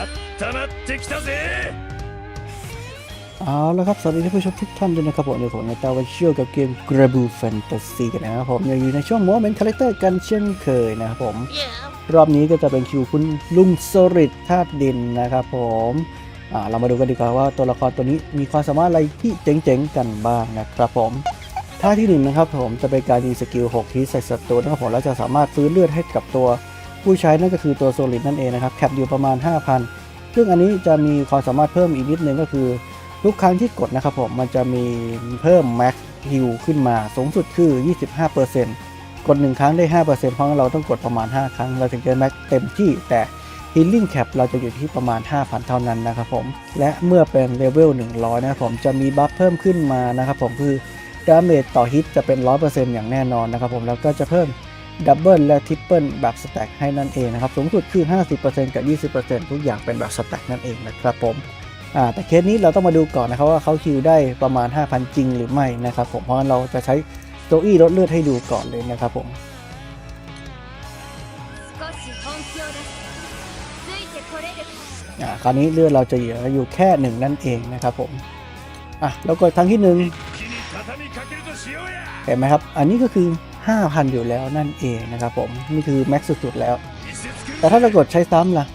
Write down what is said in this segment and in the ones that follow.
温まってきたぜ เอาละครับ สวัสดีท่านผู้ชมทุกท่านด้วยนะครับผมในผมในตาวันเชื่อกับเกม g r a b u Fantasy กันนะครับผมยังอยู่ในช่วงโมเมนต์คาแรคเตอร์กันเช่นเคยนะครับผม รอบนี้ก็จะเป็นคิวคุณลุงโซริดธาตุดินนะครับผมอ่าเรามาดูกันดีกว่าว่าตัวละครตัวนี้มีความสามารถอะไรที่เจ๋งๆกันบ้างนะครับผมท่าที่หนึ่งนะครับผมจะเป็นการยิงสกิล6ทีใส่ศัตรูนะครับผมแล้วจะสามารถฟื้นเลือดให้กับตัว ผู้ใช้นั่นก็คือตัวโซลิดนั่นเองนะครับแคปอยู่ประมาณ 5,000 ซึ่งอันนี้จะมีความสามารถเพิ่มอีกนิดนึงก็คือ ทุกครั้งที่กดนะครับผมมันจะมีเพิ่ม Max Heal ขึ้นมาสูงสุดคือ 25%กด 1 ครั้งได้ 5%เพราะงั้นเราต้องกดประมาณ 5 ครั้ง เราถึงจะ Max เต็มที่แต่ Healing Cap เราจะอยู่ที่ประมาณ 5,000 เท่านั้นนะครับผมและเมื่อเป็นเลเวล100 นะครับผมจะมีบัฟเพิ่มขึ้นมานะครับผมคือดาเมจต่อฮิตจะเป็น 100%อย่างแน่นอนนะครับผมแล้วก็จะเพิ่ม ดับเบิลและทริปเปิลแบบสแต็กให้นั่นเองนะครับ สูงสุดคือ 50%กับ 20%ทุกอย่างเป็นแบบสแต็กนั่นเองนะครับผมแต่เคสนี้เราต้องมาดูก่อนนะครับว่าเขาคิวได้ประมาณ 5,000 จริงหรือไม่นะครับผมเพราะงั้นเราจะใช้โจอี้ลดเลือดให้ดูก่อนเลยนะครับผมคราวนี้เลือดเราจะเหลืออยู่แค่หนึ่งนั่นเองนะครับผมอะแล้วก็ทั้งที่หนึ่งเห็นไหมครับ อันนี้ก็คือ 5,000 อยู่แล้วนั่นเองนะครับผม นี่คือแม็กซ์สุดๆแล้ว แต่ถ้าจะกดใช้ซ้ำล่ะ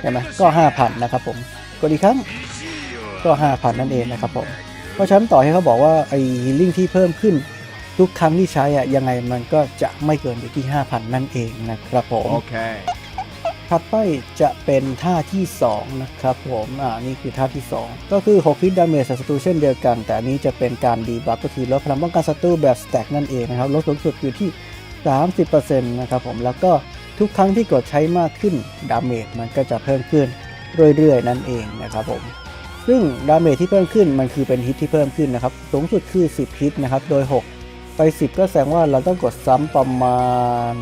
เห็นไหมก็ 5,000 นะครับผม กดอีกครั้งก็ 5,000 นั่นเองนะครับผม เพราะฉะนั้นต่อให้เขาบอกว่าไอ้ฮีลิ่งที่เพิ่มขึ้นทุกครั้งที่ใช้อะยังไงมันก็จะไม่เกินอยู่ที่ 5,000 นั่นเองนะครับผม โอเค ถัดไปจะเป็นท่าที่ 2 นะครับผมอ่านี่คือท่าที่ 2 ก็คือ6ฮิตดาเมจศัตรูเช่นเดียวกัน แต่นนี้จะเป็นการดีบัฟก็คือลดพลังป้องกันศัตรูแบบสแต็กนั่นเองนะครับลดสูงสุดอยู่ที่ 30%นะครับผมแล้วก็ทุกครั้งที่กดใช้มากขึ้นดาเมจมันก็จะเพิ่มขึ้นเรื่อยๆ นั่นเองนะครับผมซึ่งดาเมจที่เพิ่มขึ้นมันคือเป็นฮิตที่เพิ่มขึ้นนะครับสูงสุดคือ 10ฮิตนะครับโดย 6 ไป 10 ก็แสดงว่าเราต้องกดซ้ำประมาณ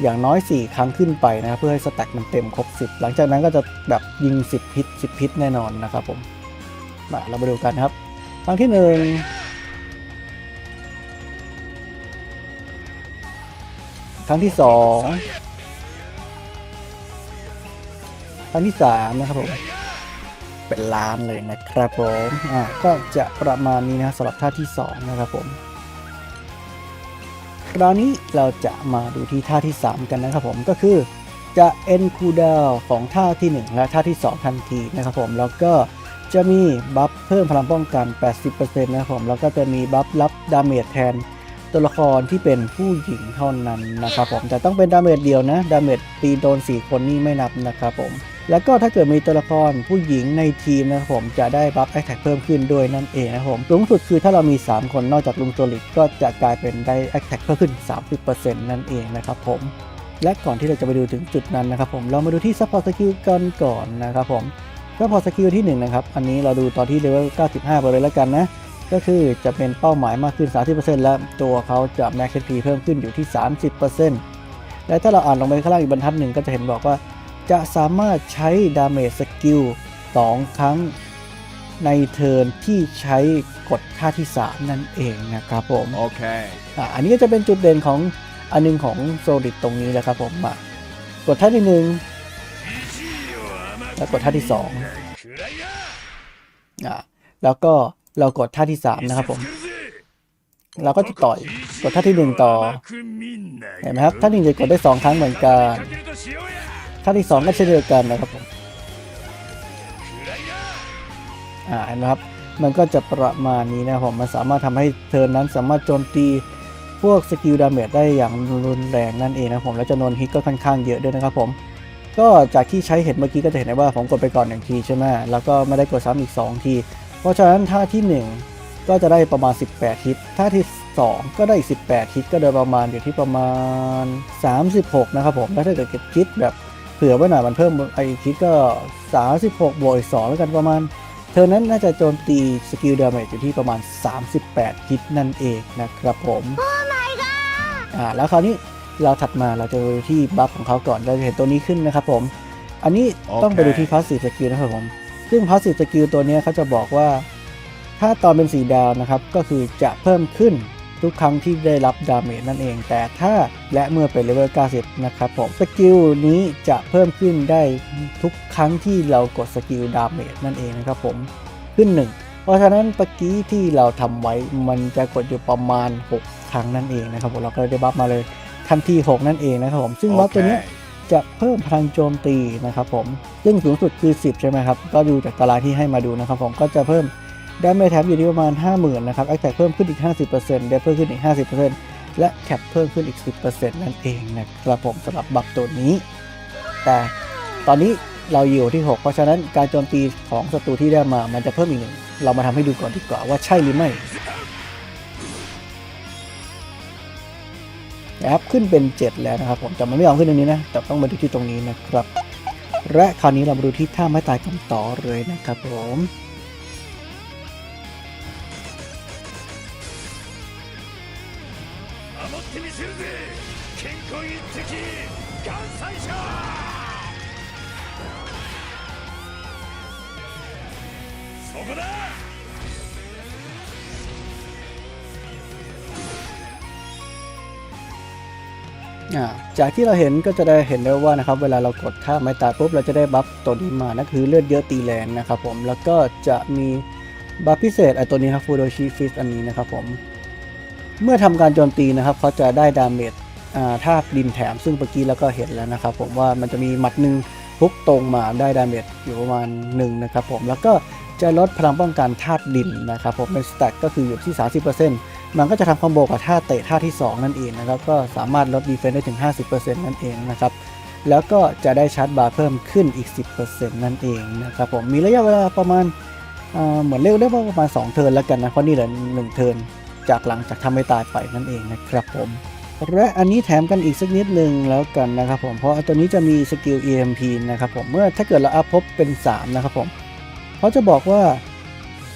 อย่างน้อย 4 ครั้งขึ้นไปนะครับเพื่อให้สแต็กมันเต็มครบ 10 หลังจากนั้นก็จะแบบยิง 10ฮิต10ฮิตแน่นอนนะครับผมมาเรามาดูกันครับ ครั้งที่ 1 ครั้งที่ 2 ครั้งที่ 3 นะครับผม เป็นล้านเลยนะครับผม อ่าก็จะประมาณนี้นะสำหรับท่าที่ 2 นะครับผม คราวนี้เราจะมาดูที่ท่าที่ 3 กันนะครับผมก็คือจะเอ็นคูดาวของท่าที่ 1 และท่าที่ 2 ทันทีนะครับผมแล้วก็จะมีบัฟเพิ่มพลังป้องกัน 80%นะครับผมแล้วก็จะมีบัฟรับดาเมจแทนตัวละครที่เป็นผู้หญิงเท่านั้นนะครับผมแต่ต้องเป็นดาเมจเดียวนะดาเมจตีโดน 4 คนนี่ไม่นับนะครับผม แล้วก็ถ้าเกิดมีตัวละครผู้หญิงในทีมนะครับผมจะได้บัฟแอคแท็กเพิ่มขึ้นด้วยนั่นเองนะครับผมสูงสุดคือถ้าเรามี 3 คนนอกจากลุงโจลิกก็จะกลายเป็นได้แอคแท็กเพิ่มขึ้น 30%นั่นเองนะครับผมและก่อนที่เราจะไปดูถึงจุดนั้นนะครับผมเรามาดูที่ซัพพอร์ตสกิลกันก่อนนะครับผมซัพพอร์ตสกิลที่1นะครับอันนี้เราดูตอนที่เลเวล 95 ไปเลยแล้วกันนะก็คือจะเป็นเป้าหมายมากขึ้น 30%และตัวเขาจะแม็กซ์พีเพิ่มขึ้นอยู่ที่ 30%และถ้าเราอ่านลงไปข้างล่างอีกบรรทัดหนึ่งก็จะเห็นบอกว่า จะสามารถใช้ดาเมจสกิล2 ครั้งในเทิร์นที่ใช้กดท่าที่ 3 นั่นเองนะครับผม Okay อะอันนี้ก็จะเป็นจุดเด่นของอันหนึงของโซลิดตรงนี้แหละครับผมมากดท่าที่หนึ่งแล้วกดท่าที่สองอะแล้วก็เรากดท่าที่ 3 นะครับผม เราก็จะต่อยกดท่าที่หนึ่งต่อ เห็นไหมครับ ท่าหนึ่งจะกดได้ 2 ครั้งเหมือนกัน ท่าที่2ก็เช่นเดียวกันนะครับผมอ่าเห็นไหมครับมันก็จะประมาณนี้นะผมมันสามารถทำให้เธอนั้นสามารถโจมตีพวกสกิลดาเมจได้อย่างรุนแรงนั่นเองนะผมและจำนวนฮิตก็ค่อนข้างเยอะด้วยนะครับผมก็จากที่ใช้เห็นเมื่อกี้ก็จะเห็นได้ว่าผมกดไปก่อนหนึ่งทีใช่ไหมแล้วก็ไม่ได้กดซ้ำอีก 2 ที เพราะฉะนั้นท่าที่ 1 ก็จะได้ประมาณ 18 ฮิตท่าที่ 2 ก็ได้อีก 18 ฮิตก็โดยประมาณอยู่ที่ประมาณ 36 นะครับผมแล้วถ้าเกิดเก็บคิดแบบ ผื่อไว้หน่อยมันเพิ่มไอ้คิดก็ 36บวกอีก2แล้วกันประมาณ เธอนั้นน่าจะโจมตีสกิลดาเมจอยู่ที่ประมาณ 38ฮิตนั่นเองนะครับผมอ่าแล้วคราวนี้เราถัดมาเราจะดูที่บัฟของเขาก่อนเราจะเห็นตัวนี้ขึ้นนะครับผม อันนี้ต้องไปดูที่พาสซีฟสกิลนะครับผม ซึ่งพาสซีฟสกิลตัวเนี้ยเขาจะบอกว่า ถ้าตอนเป็นสีดาวนะครับ ก็คือจะเพิ่มขึ้น ทุกครั้งที่ได้รับดาเมจนั่นเอง แต่ถ้าและเมื่อเป็นเลเวล 90 นะครับผม สกิลนี้จะเพิ่มขึ้นได้ทุกครั้งที่เรากดสกิลดาเมจนั่นเองนะครับผม ขึ้น 1 เพราะฉะนั้นเมื่อกี้ที่เราทำไว้มันจะกดอยู่ประมาณ 6 ครั้งนั่นเองนะครับผม เราก็ได้บัฟมาเลยทันที 6 นั่นเองนะครับผม ซึ่งบัฟตัวเนี้ยจะเพิ่มพลังโจมตีนะครับผม ซึ่งสูงสุดคือ 10 ใช่ไหมครับ ก็ดูจากตารางที่ให้มาดูนะครับผม ก็จะเพิ่ม ดาเมจแถมอยู่ที่ประมาณ 50,000 นะครับแอคแท็กเพิ่มขึ้นอีก 50%ได้เพิ่มขึ้นอีก 50%และแคปเพิ่มขึ้นอีก 10%นั่นเองนะครับผมสำหรับบัฟตัวนี้ แต่ตอนนี้เราอยู่ที่ 6 เพราะฉะนั้นการโจมตีของศัตรูที่ได้มา มันจะเพิ่มอีกหนึ่ง เรามาทำให้ดูก่อนดีกว่าว่าใช่หรือไม่นะครับขึ้นเป็น 7 แล้วนะครับผมแต่มันไม่ยอมขึ้นตรงนี้นะ แต่ต้องมาดูที่ตรงนี้นะครับ และคราวนี้เรามาดูที่ท่าไม้ตายกันต่อเลยนะครับผม 守ってみせるぜ健康一滴岩砕者そこだ อ่าจากที่เราเห็นก็จะได้เห็นได้ว่านะครับเวลาเรากดท่าไม้ตายปุ๊บเราจะได้บัฟตัวนี้มานั่นคือเลือดเยอะตีแรงนะครับผมแล้วก็จะมีบัฟพิเศษไอตัวนี้ครับฟูโดชิฟิสอันนี้นะครับผม เมื่อทำการโจมตีนะครับเขาจะได้ดาเมจอ่าธาตุดินแถม ซึ่งเมื่อกี้เราก็เห็นแล้วนะครับผมว่ามันจะมีหมัดหนึ่งพุกตรงมาได้ดาเมจอยู่ประมาณ1นะครับผมแล้วก็จะลดพลังป้องกันธาตุดินนะครับผมเป็นสแต็กก็คืออยู่ที่ 30%มันก็จะทำคอมโบกับท่าเตะท่าที่ 2 นั่นเองนะครับก็สามารถลดดีเฟนซ์ได้ถึง 50%นั่นเองนะครับแล้วก็จะได้ชาร์จบาร์เพิ่มขึ้นอีก 10%นั่นเองนะครับผมมีระยะเวลาประมาณเหมือนเรียกได้ว่าประมาณ 2 เทิร์นแล้วกันนะเพราะนี่เหลือ1เทิร์น จากหลังจากทำให้ตายไปนั่นเองนะครับผม และอันนี้แถมกันอีกสักนิดนึงแล้วกันนะครับผม เพราะตัวนี้จะมีสกิล EMP นะครับผม เมื่อถ้าเกิดเราอัพพบเป็น 3 นะครับผมเขาจะบอกว่า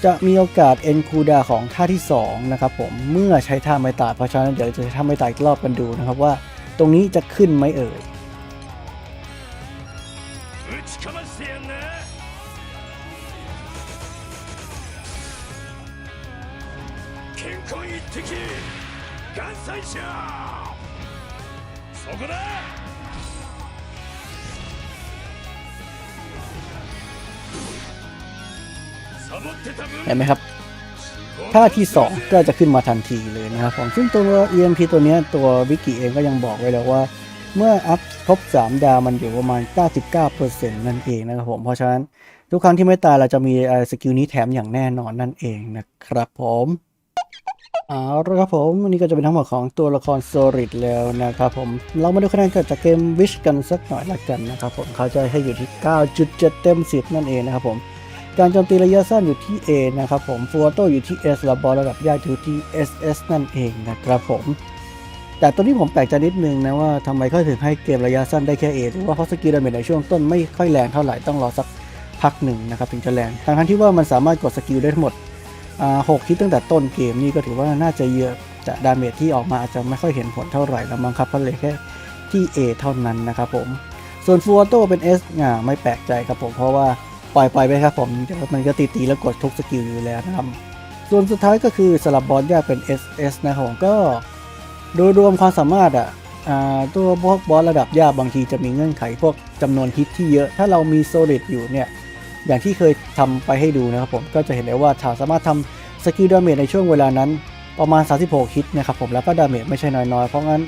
จะมีโอกาสเอ็นคูดาของท่าที่ 2 นะครับผม เมื่อใช้ท่าไม่ตาย เพราะฉะนั้นเดี๋ยวจะใช้ท่าไม่ตายอีกรอบกันดูนะครับว่า ตรงนี้จะขึ้นไหมเอ่ย 岩砕者そこだ サボってた分 เห็นไหมครับ ท่าที่ 2 ก็จะขึ้นมาทันทีเลยนะครับผมซึ่งตัว EMP ตัวเนี้ยตัววิกิเองก็ยังบอกไว้แล้วว่า เมื่ออัพครบ 3 ดาวมันอยู่ประมาณ 99%นั่นเองนะครับผม เพราะฉะนั้นทุกครั้งที่ไม่ตายเราจะมีเอ่อสกิลนี้แถมอย่างแน่นอนนั่นเองนะครับผม เอาละครับผมวันนี้ก็จะเป็นทั้งหมดของตัวละครโซริดแล้วนะครับผม เรามาดูคะแนนเกิดจากเกมวิชกันสักหน่อยละกันนะครับผมเขาจะให้อยู่ที่ 9.7 เต็ม 10 นั่นเองนะครับผมการโจมตีระยะสั้นอยู่ที่ A นะครับผมฟูอโตอยู่ที่ S และบอลระดับยากอยู่ที่ SS นั่นเองนะครับผม แต่ตัวนี้ผมแปลกใจนิดนึงนะว่าทำไมเขาถึงให้เกมระยะสั้นได้แค่ A หรือว่าเพราะสกิลดาเมจในช่วงต้นไม่ค่อยแรงเท่าไหร่ต้องรอสักพักหนึ่งนะครับถึงจะแรงทั้งที่ว่ามันสามารถกดสกิลได้ทั้งหมด หกคิดตั้งแต่ต้นเกมนี่ก็ถือว่าน่าจะเยอะแต่ดาเมจที่ออกมาอาจจะไม่ค่อยเห็นผลเท่าไหร่แล้วมั้งครับเพราะเลยแค่ที่ A เท่านั้นนะครับผม ส่วนฟูอโต้เป็น S อ่าไม่แปลกใจครับผมเพราะว่าปล่อยไปไปครับผมเดี๋ยวมันก็ตีตีแล้วกดทุกสกิลอยู่แล้วนะครับส่วนสุดท้ายก็คือสลับบอลยากเป็น SS นะครับผมก็ โดยรวมความสามารถอะตัวพวกบอสระดับยากบางทีจะมีเงื่อนไขพวกจำนวนฮิตที่เยอะ ถ้าเรามีโซลิดอยู่เนี่ย อย่างที่เคยทำไปให้ดูนะครับผมก็จะเห็นได้ว่าถ้าสามารถทำสกิลดาเมจในช่วงเวลานั้นประมาณ 36ฮิตนะครับผมแล้วก็ดาเมจไม่ใช่น้อยๆ เพราะงั้น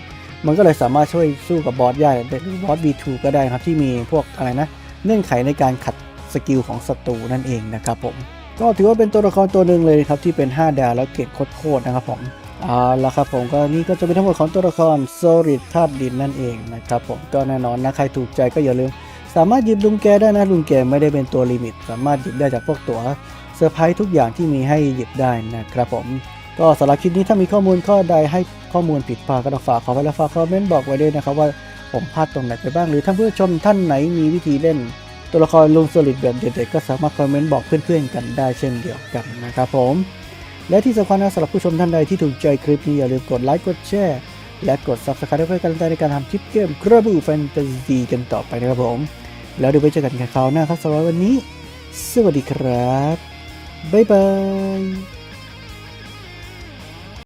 มันก็เลยสามารถช่วยสู้กับบอสได้หรือบอส V2 ก็ได้ครับที่มีพวกอะไรนะเงื่อนไขในการขัดสกิลของศัตรูนั่นเองนะครับผมก็ถือว่าเป็นตัวละครตัวหนึ่งเลยครับที่เป็น 5 ดาวแล้วเก่งโคตรๆนะครับผมเอาละครับผมก็นี่ก็จะเป็นทั้งหมดของตัวละครโซริดธาตุดินนั่นเองนะครับผมก็แน่นอนนะใครถูกใจก็อย่าลืม สามารถหยิบลุงแกได้นะลุงแกไม่ได้เป็นตัวลิมิต สามารถหยิบได้จากพวกตัวเซอร์ไพรส์ทุกอย่างที่มีให้หยิบได้นะครับผม ก็สำหรับคลิปนี้ถ้ามีข้อมูลข้อใดให้ข้อมูลผิดพลาดก็ต้องฝากขอไว้และฝากคอมเมนต์บอกไว้ด้วยนะครับว่าผมพลาดตรงไหนไปบ้างหรือท่านผู้ชมท่านไหนมีวิธีเล่น ตัวละครลุงโซลิดแบบเด็ดๆก็สามารถคอมเมนต์บอกเพื่อนๆกันได้เช่นเดียวกันนะครับผม และที่สำคัญนะสำหรับผู้ชมท่านใดที่ถูกใจคลิปนี้อย่าลืมกดไลค์กดแชร์ และกด subscribe เพื่อเป็นกำลังใจในการทำคลิปเกม กระบูแฟนตาซีกันต่อไปนะครับผม แล้วเดี๋ยวไปเจอกันคราวหน้าครับสำหรับวันนี้ สวัสดีครับ บ๊ายบาย